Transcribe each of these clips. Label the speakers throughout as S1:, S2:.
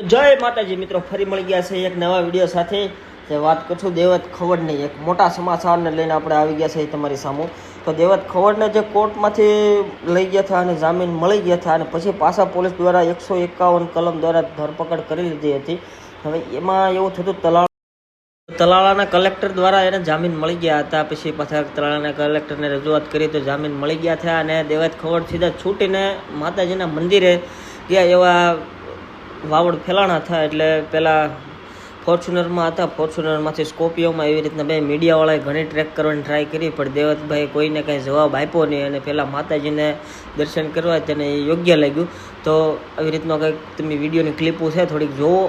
S1: જય માતાજી મિત્રો, ફરી મળી ગયા છે એક નવા વીડિયો સાથે. જે વાત કરશું દેવત ખવડની, એક મોટા સમાચારને લઈને આપણે આવી ગયા છે તમારી સામે. તો દેવત ખવડને જે કોર્ટમાંથી લઈ ગયા હતા અને જામીન મળી ગયા હતા અને પછી પાછા પોલીસ દ્વારા એકસો એકાવન કલમ દ્વારા ધરપકડ કરી લીધી હતી. હવે એમાં એવું થતું તલાળ તલાળાના કલેક્ટર દ્વારા એને જામીન મળી ગયા હતા. પછી પાછા તલાળાના કલેક્ટરને રજૂઆત કરી તો જામીન મળી ગયા હતા અને દેવત ખવડ સીધા છૂટીને માતાજીના મંદિરે ગયા એવા વાવડ ફેલાણા થયા એટલે પહેલાં ફોર્ચ્યુનરમાં હતા. ફોર્ચ્યુનરમાંથી સ્કોપિયોમાં એવી રીતના બે મીડિયાવાળાએ ઘણી ટ્રેક કરવાની ટ્રાય કરી, પણ દેવતભાઈ કોઈને કાંઈ જવાબ આપ્યો નહીં અને પહેલાં માતાજીને દર્શન કરવા તેને યોગ્ય લાગ્યું. તો આવી રીતનો કંઈક તમે વિડીયોની ક્લિપો છે, થોડીક જોવો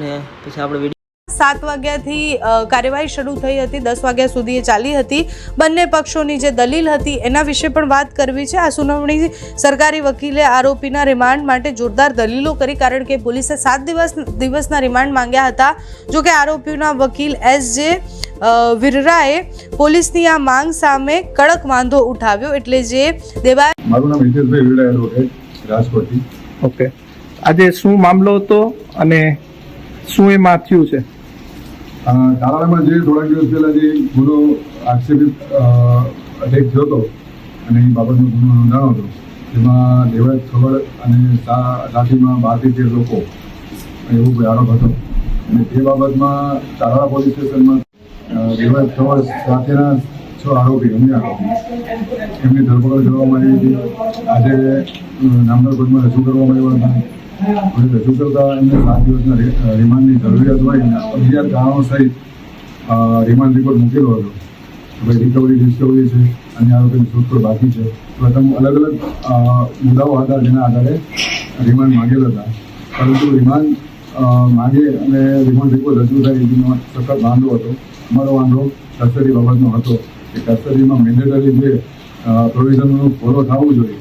S1: ને પછી આપણે
S2: સાત વાગ્યાથી કાર્યવાહી શરૂ થઈ હતી દસ વાગ્યા સુધી એ ચાલી હતી. બંને પક્ષોની જે દલીલ હતી એના વિશે પણ વાત કરવી છે. આ સુનાવણી સરકારી વકીલે આરોપીના રિમાન્ડ માટે જોરદાર દલીલો કરી કારણ કે પોલીસે સાત દિવસ દિવસના રિમાન્ડ માંગ્યા હતા. જોકે આરોપીઓના આરોપીના વકીલ એસ જે વિરરાએ પોલીસની આ માંગ સામે કડક વાંધો ઉઠાવ્યો. એટલે જે દેવા
S3: મારું નામ હિતેશભાઈ વિડા એડવોકેટ રાજકોટથી.
S4: ઓકે. આજે શું મામલો હતો અને શું એમાં થયું છે?
S3: તાલાળામાં જે થોડાક દિવસ પહેલા જે ગુનો આક્ષેપિત અટેક થયો હતો અને એ બાબતનો ગુનો નોંધાણો હતો તેમાં દેવાજ ખબર અને સાથીમાં બારથી તેર લોકો, એવો કોઈ આરોપ હતો. અને તે બાબતમાં તાલાળા પોલીસ સ્ટેશનમાં દેવાજ ખબર સાથેના છ આરોપી, અન્ય આરોપી, એમની ધરપકડ કરવામાં આવી હતી. આજે નામદાર કોર્ટમાં રજૂ કરવામાં આવ્યા હતા. અને રજૂ કરતા એમને સાત દિવસના રિમાન્ડની જરૂરિયાત હોય અને અગિયાર કારણો સહિત રિમાન્ડ રિપોર્ટ મૂકેલો હતો. ભાઈ રિકવરી ડિસ્કવરી છે અને આરોપીની શોધખોળ બાકી છે. પ્રથમ અલગ અલગ મુદ્દાઓ હતા જેના આધારે રિમાન્ડ માંગેલા હતા. પરંતુ રિમાન્ડ માંગે અને રિમાન્ડ રિપોર્ટ રજૂ થાય એનો સખત વાંધો હતો. અમારો વાંધો કસ્ટડી બાબતનો હતો કે કસ્ટડીમાં મેન્ડેટરી જે પ્રોવિઝનનું ફોલો થવું જોઈએ.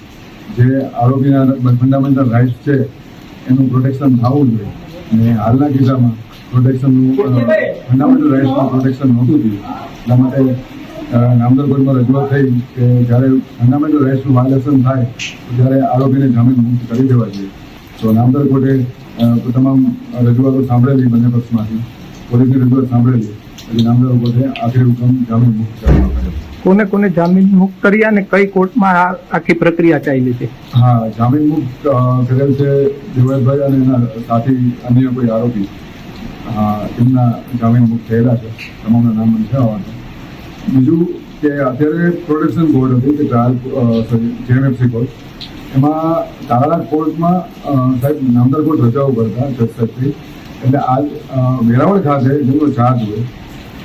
S3: જે આરોપીના ફંડામેન્ટલ રાઇટ્સ છે એનું પ્રોટેક્શન થવું જોઈએ. અને હાલના કિસ્સામાં પ્રોટેક્શનનું ફંડામેન્ટલ રાઇટ્સનું પ્રોટેક્શન નહોતું થયું. એટલા માટે નામદાર રજૂઆત થઈ કે જ્યારે ફંડામેન્ટલ રાઇટ્સનું વાયોલેશન થાય ત્યારે આરોપીને જામીન મુક્ત કરી દેવા જોઈએ. તો નામદાર કોર્ટે તમામ રજૂઆતો સાંભળેલી બંને પક્ષમાંથી. પોલીસની રજૂઆત સાંભળેલી. એટલે નામદાર કોર્ટે આખરી હુકમ જામીન મુક્ત કરવા પડ્યો
S4: કોને કોને જામીન મુક્ત કર્યા અને કઈ કોર્ટમાં આખી પ્રક્રિયા ચાલી છે?
S3: હા, જામીન મુક્ત કરેલ છે દેવરાજભાઈ અને એના સાથી અન્ય કોઈ આરોપી. એમના જામીન મુક્ત થયેલા છે. તમામના નામ છે બીજું કે અત્યારે પ્રોડક્શન બોર્ડ હતી કે ટ્રાયલ જેએમએફસી કોર્ટ એમાં તારાલા કોર્ટમાં સાહેબ, નામદાર કોર્ટ રજાઓ કરતા જજ સાહેબથી. એટલે આજ વેરાવળ ખાતે જેમનો ચાર્જ હોય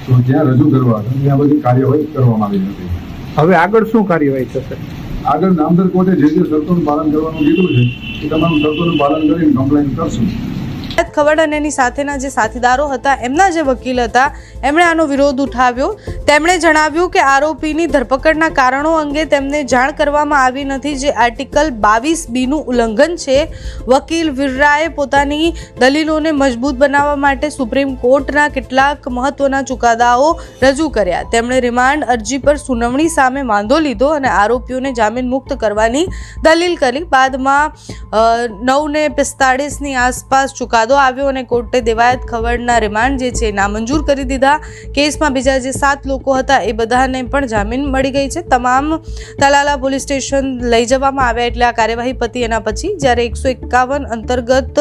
S3: તો ત્યાં રજૂ કરવા ત્યાં બધી કાર્યવાહી કરવામાં આવી નથી
S4: હવે આગળ શું કાર્યવાહી થશે?
S3: આગળ નામદર કોર્ટે જે જે શરતોનું પાલન કરવાનું કીધું છે એ તમામ શરતોનું પાલન કરીને કમ્પ્લેન કરશું.
S2: ખવડ અને એની સાથેના જે સાથીદારો હતા, એમના જે વકીલ હતા, એમણે આનો વિરોધ ઉઠાવ્યો. તેમણે જણાવ્યું કે આરોપીની ધરપકડના કારણો અંગે તેમને જાણ કરવામાં આવી નથી. જે આર્ટિકલ બાવીસ બીનું ઉલ્લંઘન છે, વકીલ વિર્રાએ પોતાની દલીલોને મજબૂત બનાવવા માટે સુપ્રીમ કોર્ટના કેટલાક મહત્વના ચુકાદાઓ રજૂ કર્યા. તેમણે રિમાન્ડ અરજી પર સુનાવણી સામે વાંધો લીધો અને આરોપીઓને જામીન મુક્ત કરવાની દલીલ કરી. બાદમાં નવને પિસ્તાળીસની આસપાસ ચુકાદો આવ્યો અને કોર્ટે દેવાયત ખવડના રિમાન્ડ જે છે નામંજૂર કરી દીધા. કેસમાં બીજા જે સાત લોકો હતા એ બધાને પણ જામીન મળી ગઈ છે. તમામ તલાલા પોલીસ સ્ટેશન લઈ જવામાં આવ્યા એટલે આ કાર્યવાહી પતી એના પછી જ્યારે એકસો એકાવન અંતર્ગત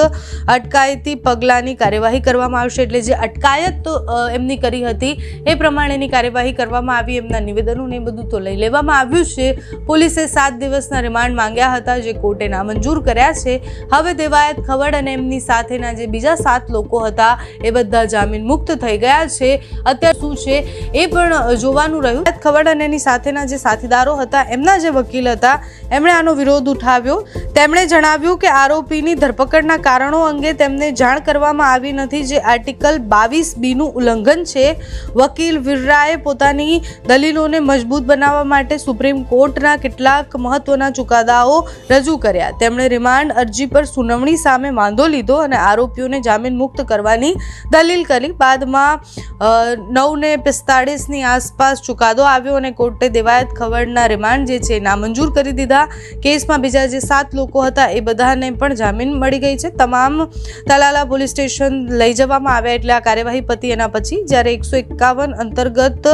S2: અટકાયતી પગલાંની કાર્યવાહી કરવામાં આવશે એટલે જે અટકાયત એમની કરી હતી એ પ્રમાણેની કાર્યવાહી કરવામાં આવી એમના નિવેદનોને એ બધું તો લઈ લેવામાં આવ્યું છે. પોલીસે સાત દિવસના રિમાન્ડ માંગ્યા હતા જે કોર્ટે નામંજૂર કર્યા છે. હવે દેવાયત ખવડ અને એમની સાથેના જે બીજા સાત લોકો હતા એ બધા જામીન મુક્ત થઈ ગયા છે. અત્યારે શું છે એ પણ જોવાનું રહ્યું. ખવડ અને એની સાથેના જે સાથીદારો હતા, એમના જે વકીલ હતા, એમણે આનો વિરોધ ઉઠાવ્યો. તેમણે જણાવ્યું કે આરોપીની ધરપકડના કારણો અંગે તેમને જાણ કરવામાં આવી નથી. જે આર્ટિકલ બાવીસ બીનું ઉલ્લંઘન છે, વકીલ વિરરાએ પોતાની દલીલોને મજબૂત બનાવવા માટે સુપ્રીમ કોર્ટના કેટલાક મહત્વના ચુકાદાઓ રજૂ કર્યા. તેમણે રિમાન્ડ અરજી પર સુનાવણી સામે વાંધો લીધો અને આરોપી આરોપીઓને જામીન મુક્ત કરવાની દલીલ કરી. બાદમાં નવને પિસ્તાળીસની આસપાસ ચુકાદો આવ્યો અને કોર્ટે દેવાયત ખવડના રિમાન્ડ જે છે નામંજૂર કરી દીધા. કેસમાં બીજા જે સાત લોકો હતા એ બધાને પણ જામીન મળી ગઈ છે. તમામ તલાલા પોલીસ સ્ટેશન લઈ જવામાં આવ્યા એટલે આ કાર્યવાહી પતી. એના પછી જ્યારે એકસો એકાવન અંતર્ગત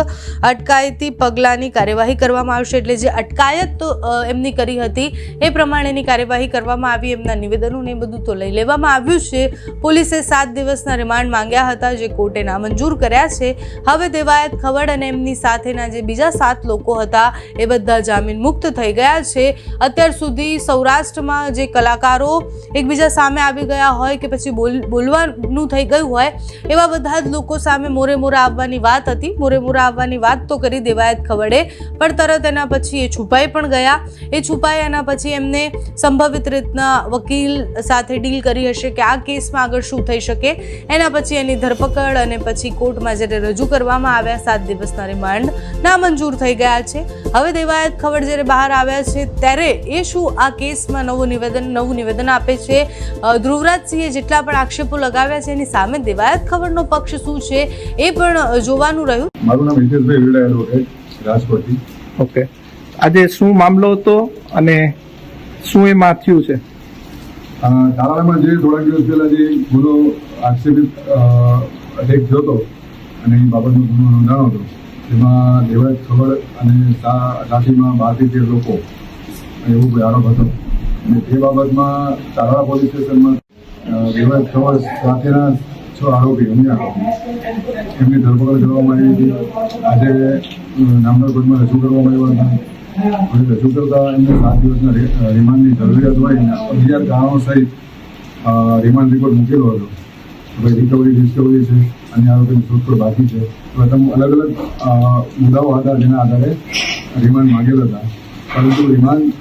S2: અટકાયતી પગલાંની કાર્યવાહી કરવામાં આવશે એટલે જે અટકાયત એમની કરી હતી એ પ્રમાણેની કાર્યવાહી કરવામાં આવી. એમના નિવેદનો ને એ બધું તો લઈ લેવામાં આવ્યું છે. પોલીસે સાત દિવસના રિમાન્ડ માંગ્યા હતા જે કોર્ટે નામંજૂર કર્યા છે. હવે દેવાયત ખવડ અને એમની સાથેના જે બીજા સાત લોકો હતા એ બધા જામીન મુક્ત થઈ ગયા છે. અત્યાર સુધી સૌરાષ્ટ્રમાં જે કલાકારો એકબીજા સામે આવી ગયા હોય કે પછી બોલ, બોલવાનું થઈ ગયું હોય, એવા બધા જ લોકો સામે મોરે મોરા આવવાની વાત હતી. મોરે મોરા આવવાની વાત તો કરી દેવાયત ખવડે, પણ તરત એના પછી એ છુપાઈ પણ ગયા. એ છુપાઈ એના પછી એમને સંભવિત રીતના વકીલ સાથે ડીલ કરી હશે કે આ કેસમાં આગળ શું થઈ શકે? એના પછી એની ધરપકડ અને પછી કોર્ટમાં જ્યારે રજૂ કરવામાં આવ્યા સાત દિવસના રિમાન્ડ નામંજૂર થઈ ગયા છે. હવે દેવાયત ખવડ જ્યારે બહાર આવ્યા છે ત્યારે એ શું આ કેસમાં નવું નિવેદન નવું નિવેદન આપે છે? ધ્રુવરાજસિંહે જેટલા પણ આક્ષેપો લગાવ્યા છે એની સામે દેવાયત ખવડનો પક્ષ શું છે એ પણ જોવાનું રહ્યું.
S3: મારું નામ હિતેશભાઈ રાજકોટથી.
S4: ઓકે. આજે શું મામલો હતો અને શું એમાં થયું છે?
S3: તાલાળામાં જે થોડાક દિવસ પહેલા જે ગુનો આક્ષેપિત અટેક થયો હતો અને એ બાબતનો ગુનો નોંધાણો હતો તેમાં દેવાયત ખબર અને સા- બહારથી તેર લોકો એવો કોઈ આરોપ હતો. અને તે બાબતમાં તાલાળા પોલીસ સ્ટેશનમાં અ, ખબર સાથેના છ આરોપી અન્ય આરોપી એમની ધરપકડ કરવામાં આવી હતી. આજે નામદાર કોર્ટમાં રજૂ કરવામાં આવ્યા હતા. અને રજૂ કરતા એમને સાત દિવસના રિમાન્ડની જરૂરિયાત હોય અને અગિયાર કારણો સહિત રિમાન્ડ રિપોર્ટ મૂકેલો હતો. ભાઈ રિકવરી ડિસ્કવરી છે અને આ વખતે શોધખોળ બાકી છે. એવા તમે અલગ અલગ મુદ્દાઓ હતા જેના આધારે રિમાન્ડ માંગેલ હતા. પરંતુ રિમાન્ડ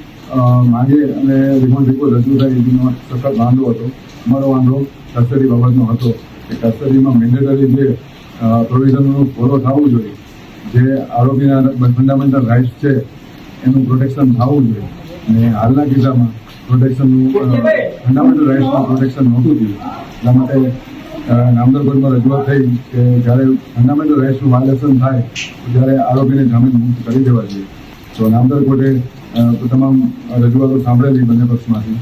S3: માંગે અને રિમાન્ડ રિપોર્ટ રજૂ થાય એનો સખત વાંધો હતો. અમારો વાંધો કસ્ટડી બાબતનો હતો. કે કસ્ટડીમાં મેન્ડેટરી જે પ્રોવિઝનનું ફોલો થવું જોઈએ. જે આરોપીના ફંડામેન્ટલ રાઇટ્સ છે એનું પ્રોટેક્શન થવું જોઈએ. અને હાલના કિસ્સામાં પ્રોટેક્શનનું ફંડામેન્ટલ રાઇટ્સમાં પ્રોટેક્શન નહોતું થયું. એટલા માટે અ, નામદાર રજૂઆત થઈ કે જ્યારે ફંડામેન્ટલ રાઇટ્સનું વાયોલેશન થાય ત્યારે આરોપીને જામીન મુક્ત કરી દેવા જોઈએ. તો નામદર કોર્ટે તમામ રજૂઆતો સાંભળેલી બંને પક્ષમાંથી.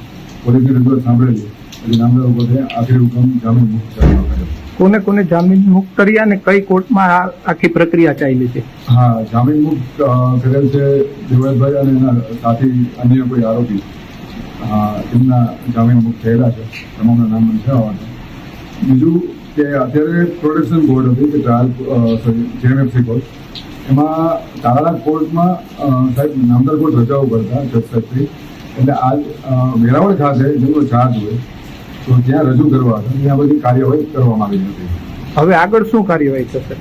S3: પોલીસની રજૂઆત સાંભળેલી. એટલે નામદર કોર્ટે આખરી હુકમ જામીન મુક્ત કરવામાં કર્યો
S4: કોને કોને જામીન મુક્ત કર્યા અને કઈ કોર્ટમાં આખી પ્રક્રિયા ચાલી છે?
S3: હા, જામીન મુક્ત કરેલ છે દેવરાજભાઈ અને એના સાથી અન્ય કોઈ આરોપી. એમના જામીન મુક્ત થયેલા છે. તમામના નામ આવવાના. બીજું કે અત્યારે પ્રોડક્શન બોર્ડ હતી કે ટ્રાયલ સોરી, જેએમએફસી કોર્ટ એમાં તારાલા કોર્ટમાં સાહેબ, નામદાર કોર્ટ રજાઓ કરતા જજ સાહેબશ્રી. એટલે આજ વેરાવળ ખાતે જેમનો ચાર્જ હોય તો ત્યાં રજૂ કરવા ત્યાં બધી કાર્યવાહી કરવામાં આવી હતી.
S4: હવે આગળ શું કાર્યવાહી થશે?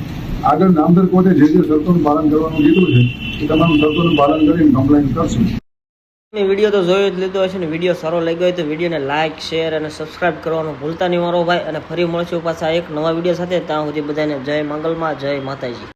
S3: આગળ નામદર કોર્ટે જે જે શરતોનું પાલન કરવાનું કીધું છે એ તમામ શરતોનું પાલન કરીને કમ્પ્લેન કરશું.
S1: મેં વીડિયો તો જોયો જ લીધો હશે ને વીડિયો સારો લાગ્યો હોય તો વિડીયોને લાઇક શેર અને સબસ્ક્રાઇબ કરવાનું ભૂલતા નહીં મારો ભાઈ. અને ફરી મળશું પાછા એક નવા વીડિયો સાથે. ત્યાં સુધી બધાને જય મંગલમાં જય માતાજી.